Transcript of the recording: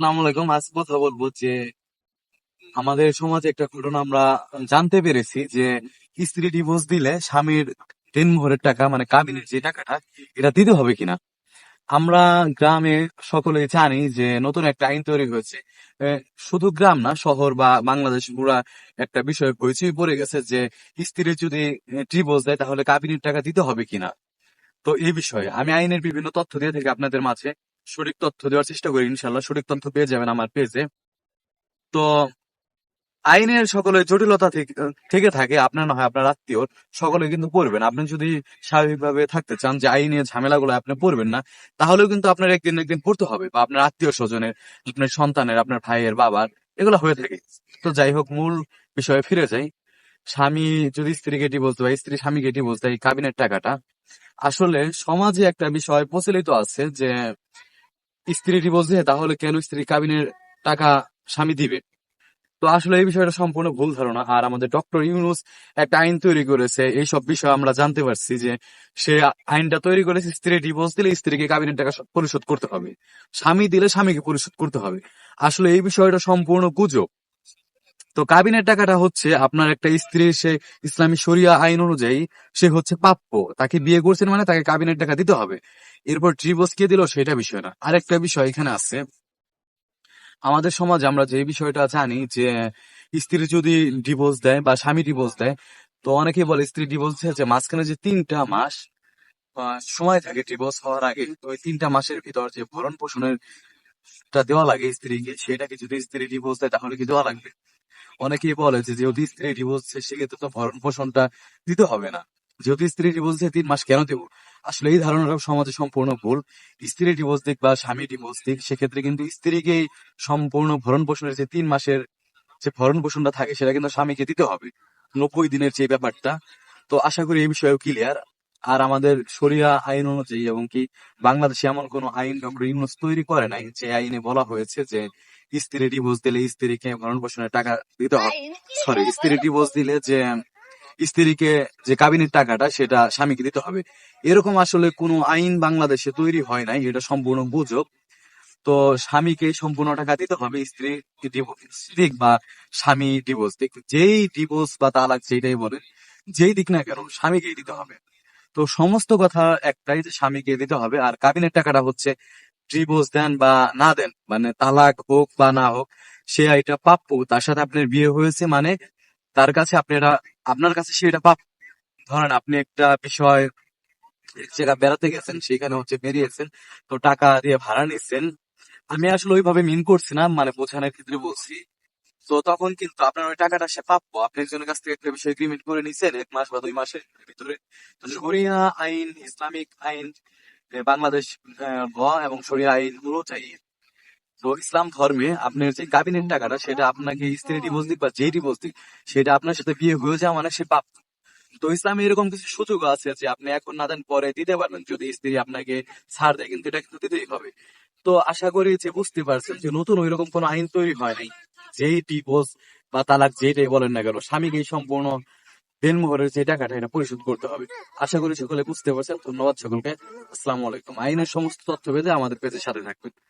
আসসালামু আলাইকুম। আজ কথা বলব যে আমাদের সমাজে একটা ঘটনা আমরা জানতে পেরেছি যে স্ত্রী ডিভোর্স দিলে স্বামীর দেনমোহরের টাকা মানে কাবিনের যে টাকাটা, এটা দিতে হবে কিনা? আমরা গ্রামে সকলে জানি যে নতুন একটা আইন তৈরি হয়েছে। শুধু গ্রাম না, শহর বা বাংলাদেশ পুরা একটা বিষয় হয়েছেই পড়ে গেছে যে স্ত্রী যদি ডিভোর্স দেয় তাহলে কাবিনের টাকা দিতে হবে কিনা। তো এই বিষয়ে আমি আইনের বিভিন্ন তথ্য দিয়ে থাকি আপনাদের মাঝে। সঠিক তথ্য দেওয়ার চেষ্টা করি ইনশাল্লাহ সঠিক তথ্য পেয়ে যাবেন আমার পেজে। তো আইনের সকলে জটিলতা থেকে থেকে আপনার না হয় আপনার আত্মীয় সকলে কিন্তু পড়বেন। আপনি যদি স্বাভাবিকভাবে থাকতে চান যে আইনের ঝামেলাগুলো আপনি পড়বেন না, তাহলেও কিন্তু আপনার একদিন একদিন পড়তে হবে, বা আপনার আত্মীয় স্বজনের, আপনার সন্তানের, আপনার ভাইয়ের, বাবার, এগুলো হয়ে থাকে। তো যাই হোক, মূল বিষয়ে ফিরে যাই। স্বামী যদি স্ত্রী স্ত্রীকে ডিভোর্স দেয়, স্ত্রী স্বামীকে ডিভোর্স দেয়, এই কাবিনের টাকাটা। আসলে সমাজে একটা বিষয় প্রচলিত আছে যে স্ত্রী বলছে, তাহলে কেন স্ত্রী কাবিনের টাকা স্বামী দিবে? তো আসলে এই বিষয়টা সম্পূর্ণ ভুল ধারণা। আর আমাদের ডক্টর ইউনুস একটা আইন তৈরি করেছে। এইসব বিষয় আমরা জানতে পারছি যে সে আইনটা তৈরি করেছে, স্ত্রী ডিভোর্স দিলে স্ত্রীকে কাবিনের টাকা পরিশোধ করতে হবে। স্বামী দিলে স্বামীকে পরিশোধ করতে হবে। আসলে এই বিষয়টা সম্পূর্ণ গুজব। তো কাবিনের টাকাটা হচ্ছে আপনার একটা স্ত্রী, সে ইসলামী শরিয়া আইন অনুযায়ী সে হচ্ছে প্রাপ্য। তাকে বিয়ে করছেন মানে তাকে কাবিনের টাকা দিতে হবে। এরপর ডিভোর্স কে দিল সেটা বিষয় না। আরেকটা বিষয় এখানে আছে। আমাদের সমাজে আমরা যে বিষয়টা জানি যে, স্ত্রী যদি ডিভোর্স দেয় বা স্বামী ডিভোর্স দেয়, তো অনেকেই বলে স্ত্রী ডিভোর্স দিয়েছে মাঝখানে যে তিনটা মাস সময় থাকে ডিভোর্স হওয়ার আগে। ওই তিনটা মাসের ভিতর যে ভরণ পোষণের দেওয়া লাগে স্ত্রীকে, সেটাকে যদি স্ত্রী ডিভোর্স দেয় তাহলে কি দেওয়া লাগবে? অনেকেই বলে যে যদি স্ত্রী ডিভোর্স দেয়, সেক্ষেত্রে তো ভরণ পোষণটা দিতে হবে না। যদি স্ত্রী ডিভোর্স দেয়, তিন মাস কেন দেবো? আসলে এই ধারণাটা সমাজে সম্পূর্ণ ভুল। স্ত্রী ডিভোর্স দিক বা স্বামী ডিভোর্স দিক, সেক্ষেত্রে কিন্তু স্ত্রীকে সম্পূর্ণ ভরণ পোষণের যে তিন মাসের যে ভরণ পোষণটা থাকে, সেটা কিন্তু স্বামীকে দিতে হবে। নব্বই দিনের যে ব্যাপারটা। তো আশা করি এই বিষয়েও ক্লিয়ার আর আমাদের শরিয়া আইন অনুযায়ী এবং কি বাংলাদেশে এমন কোন আইন ডক্টর ইউনুস তৈরি করে নাই যে আইনে বলা হয়েছে যে স্ত্রী ডিভোর্স দিলে স্ত্রীকে ভরণ পোষণের টাকা দিতে হবে সরি স্ত্রী ডিভোর্স দিলে যে স্ত্রীকে যে কাবিনের টাকাটা সেটা স্বামীকে দিতে হবে। এরকম আসলে কোনো আইন বাংলাদেশে তৈরি হয় নাই এটা সম্পূর্ণ গুজব। তো স্বামীকে সম্পূর্ণ টাকা দিতে হবে স্ত্রী দিক বা স্বামী ডিভোর্স দিক যেই ডিভোর্স বা তালাক যেটাই বলে যেই দিক না কেন স্বামীকেই দিতে হবে। তো সমস্ত কথা একটাই স্বামীকে দিতে হবে। আর কাবিনের টাকাটা হচ্ছে ডিভোর্স দেন বা না দেন মানে তালাক হোক বা না হোক, সে এটা প্রাপ্য। তার সাথে আপনার বিয়ে হয়েছে মানে তার কাছে আপনারা আপনার কাছে সে এটা প্রাপ্য। ধরেন আপনি একটা বিষয় জায়গায় বেড়াতে গেছেন, সেখানে হচ্ছে বেরিয়েছেন, তো টাকা দিয়ে ভাড়া নিচ্ছেন। আমি আসলে ওইভাবে মিন করছি না মানে বোঝানোর ক্ষেত্রে বলছি। তো তখন কিন্তু আপনার ওই টাকাটা সে প্রাপ্য আপনি একজনের কাছ থেকে একটা বিষয় এগ্রিমেন্ট করে নিছেন, এক মাস বা দুই মাসের ভিতরে। তো শরিয়া আইন, ইসলামিক আইন বাংলাদেশ এবং শরিয়া আইন অনুযায়ী তো ইসলাম ধর্মে আপনার যে কাবিনের টাকাটা, সেটা আপনাকে স্ত্রী ডিভোর্স দিক বা যে ডিভোর্স দিক, সেটা আপনার সাথে বিয়ে হয়ে যাওয়া মানে সে পাপ। তো ইসলামে এরকম কিছু সুযোগ আছে যে আপনি এখন না দেন পরে দিতে পারবেন, যদি স্ত্রী আপনাকে ছাড় দেয়, কিন্তু এটা কিন্তু দিতেই হবে। তো আশা করি যে বুঝতে পারছেন যে নতুন ওই রকম কোনো আইন তৈরি হয় নাই। যেই ডিভোর্স বা তালাক যেটাই বলেন না কেন স্বামীকে সম্পূর্ণ দেনমোহরের যে টাকাটা এটা পরিশোধ করতে হবে। আশা করি সকলে বুঝতে পারছেন। ধন্যবাদ সকলকে। আসসালামু আলাইকুম। আইনের সমস্ত তথ্য পেতে আমাদের পেজের সাথে থাকবেন।